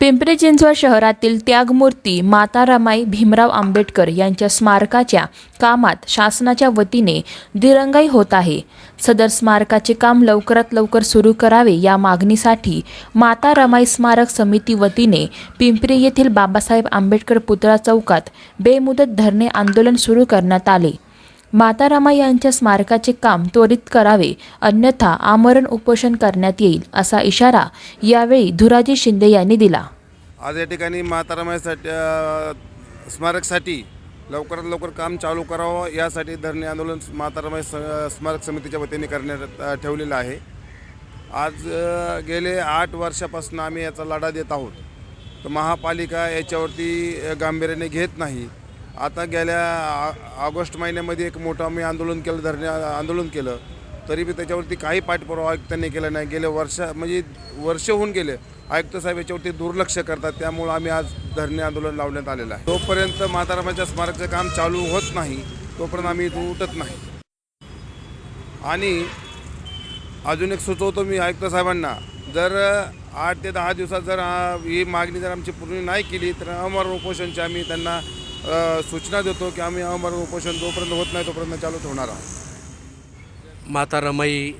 पिंपरी चिंचवड शहरातील त्यागमूर्ती माता रमाई भीमराव आंबेडकर यांच्या स्मारकाच्या कामात शासनाच्या वतीने दिरंगाई होत आहे. सदर स्मारकाचे काम लवकरात लवकर सुरू करावे या मागणीसाठी माता रमाई स्मारक समिती वतीने पिंपरी येथील बाबासाहेब आंबेडकर पुतळा चौकात बेमुदत धरणे आंदोलन सुरू करण्यात आले. मातारामा यांच्या स्मारकाचे काम त्वरित करावे अन्यथा आमरण उपोषण करण्यात येईल असा इशारा यावेळी धुराजी शिंदे यांनी दिला. आज या ठिकाणी मातारामासाठी स्मारकसाठी लवकरात लवकर काम चालू करावं यासाठी धरणे आंदोलन मातारामाई स स्मारक समितीच्या वतीने करण्यात ठेवलेलं आहे. आज गेले आठ वर्षापासून आम्ही याचा लढा देत आहोत. तर महापालिका याच्यावरती गांभीर्याने घेत नाही. आता गेल्या आ- ऑगस्ट महिन्यामध्ये एक मोठं आम्ही आंदोलन केलं धरणे आंदोलन केलं. तरी बी त्याच्यावरती काही पाठपुरावा आयुक्तांनी केला नाही. गेल्या वर्षा म्हणजे वर्ष होऊन गेले आयुक्त साहेब याच्यावरती दुर्लक्ष करतात. त्यामुळं आम्ही आज धरणे आंदोलन लावण्यात आलेलं आहे. तोपर्यंत मातारामाच्या स्मारकचं काम चालू होत नाही तोपर्यंत आम्ही इथून उठत नाही. आणि अजून एक सुचवतो मी आयुक्त साहेबांना. जर आठ ते दहा दिवसात जर ही मागणी जर आमची पूर्ण नाही केली तर अमर उपोषणची आम्ही त्यांना सूचना देतो की आम्ही आम्हाला उपोषण जोपर्यंत होत नाही तोपर्यंत चालू ठेवणार आहोत. माता रमाई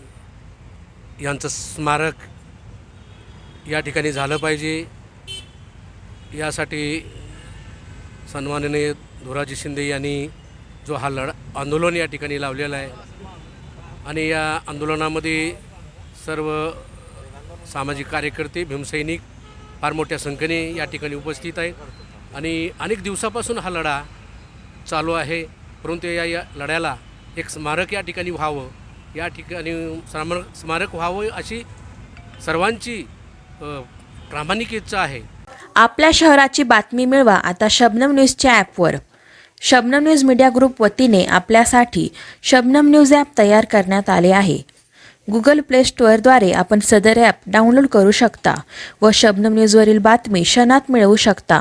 यांचं स्मारक या ठिकाणी झालं पाहिजे. यासाठी सन्माननीय धुराजी शिंदे यांनी जो हा लढ आंदोलन या ठिकाणी लावलेलं आहे आणि या आंदोलनामध्ये सर्व सामाजिक कार्यकर्ते भीमसैनिक फार मोठ्या संख्येने या ठिकाणी उपस्थित आहेत. आणि अनेक दिवसापासून हा लढा चालू आहे. परंतु या या लढ्याला एक स्मारक या ठिकाणी व्हावं. या ठिकाणी स्मारक स्मारक व्हावं अशी सर्वांची प्रामाणिक इच्छा आहे. आपल्या शहराची बातमी मिळवा आता शबनम न्यूजच्या ॲपवर. शबनम न्यूज मीडिया ग्रुप वतीने आपल्यासाठी शबनम न्यूज ॲप तयार करण्यात आले आहे. गुगल प्ले स्टोअरद्वारे आपण सदर ॲप डाउनलोड करू शकता व शबनम न्यूजवरील बातमी क्षणात मिळवू शकता.